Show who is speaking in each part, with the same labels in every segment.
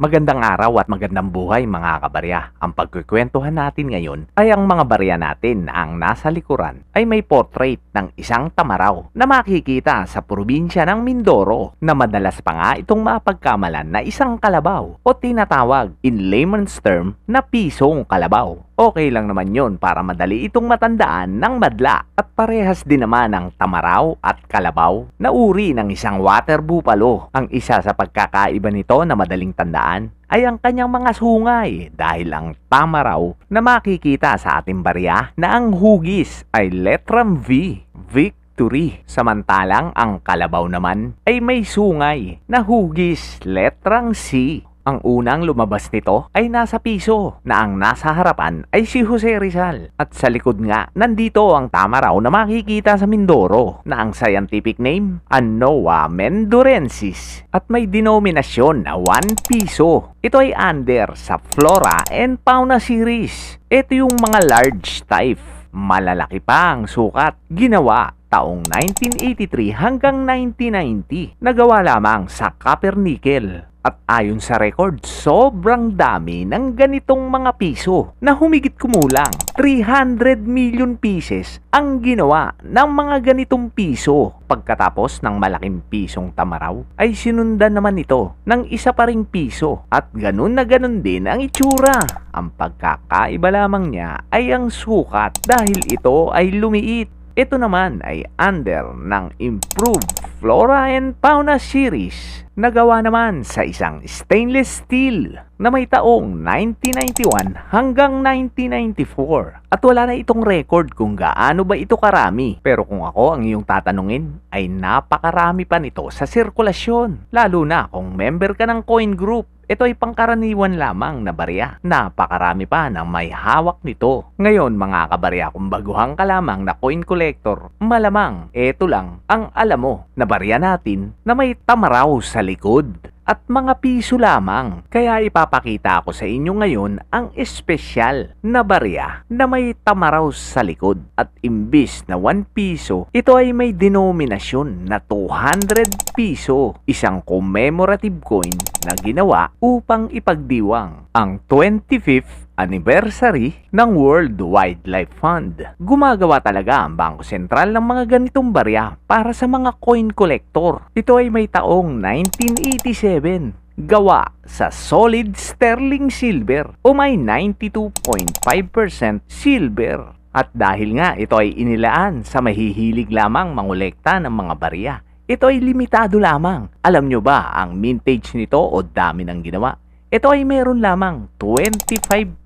Speaker 1: Magandang araw at magandang buhay mga kabarya. Ang pagkukwentuhan natin ngayon ay ang mga barya natin ang nasa likuran ay may portrait ng isang tamaraw na makikita sa probinsya ng Mindoro na madalas pa nga itong mapagkamalan na isang kalabaw o tinatawag in layman's term na pisong kalabaw. Okay lang naman yon para madali itong matandaan ng madla at parehas din naman ang tamaraw at kalabaw na uri ng isang water buffalo. Ang isa sa pagkakaiba nito na madaling tandaan ay ang kanyang mga sungay dahil ang tamaraw na makikita sa ating barya na ang hugis ay letrang V, victory. Samantalang ang kalabaw naman ay may sungay na hugis letrang C. Ang unang lumabas nito ay nasa piso na ang nasa harapan ay si Jose Rizal. At sa likod nga, nandito ang tama raw na makikita sa Mindoro na ang scientific name, Anoa mendorensis. At may denominasyon na 1 piso. Ito ay under sa Flora and Fauna series. Ito yung mga large type. Malalaki pa ang sukat. Ginawa taong 1983 hanggang 1990. Nagawa lamang sa copper nickel. At ayon sa record, sobrang dami ng ganitong mga piso na humigit kumulang 300 million pieces ang ginawa ng mga ganitong piso. Pagkatapos ng malaking pisong tamaraw, ay sinundan naman ito ng isa pa ring piso at ganun na ganun din ang itsura. Ang pagkakaiba lamang niya ay ang sukat dahil ito ay lumiit ito naman ay under ng Improved Flora and Fauna Series na gawa naman sa isang stainless steel na may taong 1991 hanggang 1994. At wala na itong record kung gaano ba ito karami. Pero kung ako ang iyong tatanungin, ay napakarami pa nito sa sirkulasyon. Lalo na kung member ka ng coin group ito ay pangkaraniwan lamang na barya. Napakarami pa ng may hawak nito. Ngayon mga kabarya kung baguhang ka lamang na coin collector, malamang ito lang ang alam mo na barya natin na may tamaraw sa likod at mga piso lamang. Kaya ipapakita ko sa inyo ngayon ang espesyal na barya na may tamaraw sa likod. At imbis na 1 piso, ito ay may denominasyon na 200 piso. Isang commemorative coin na ginawa upang ipagdiwang ang 25th anniversary ng World Wildlife Fund. Gumagawa talaga ang Bangko Sentral ng mga ganitong barya para sa mga coin collector. Ito ay may taong 1987 gawa sa solid sterling silver o may 92.5% silver. At dahil nga ito ay inilaan sa mahihilig lamang mangolekta ng mga barya, ito ay limitado lamang. Alam nyo ba ang mintage nito o dami ng ginawa? Ito ay meron lamang 25,000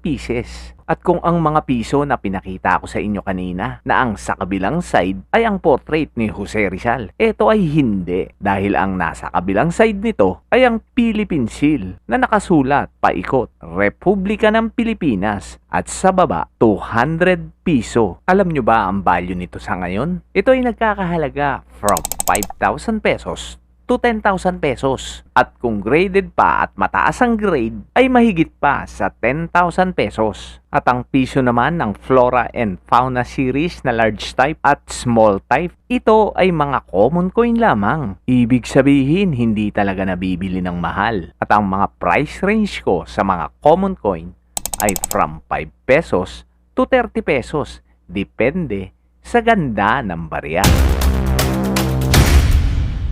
Speaker 1: pieces. At kung ang mga piso na pinakita ko sa inyo kanina na ang sa kabilang side ay ang portrait ni Jose Rizal, ito ay hindi dahil ang nasa kabilang side nito ay ang Philippine Seal na nakasulat paikot Republika ng Pilipinas at sa baba 200 piso. Alam nyo ba ang value nito sa ngayon? Ito ay nagkakahalaga from 5,000 pesos to 10,000 pesos. At kung graded pa at mataas ang grade, ay mahigit pa sa 10,000 pesos. At ang piso naman ng Flora and Fauna series na large type at small type, ito ay mga common coin lamang. Ibig sabihin, hindi talaga nabibili ng mahal. At ang mga price range ko sa mga common coin ay from 5 pesos to 30 pesos. Depende sa ganda ng barya.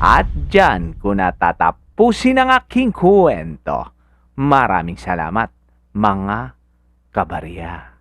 Speaker 1: At dyan ko natatapusin ang aking kwento. Maraming salamat, mga kabarya.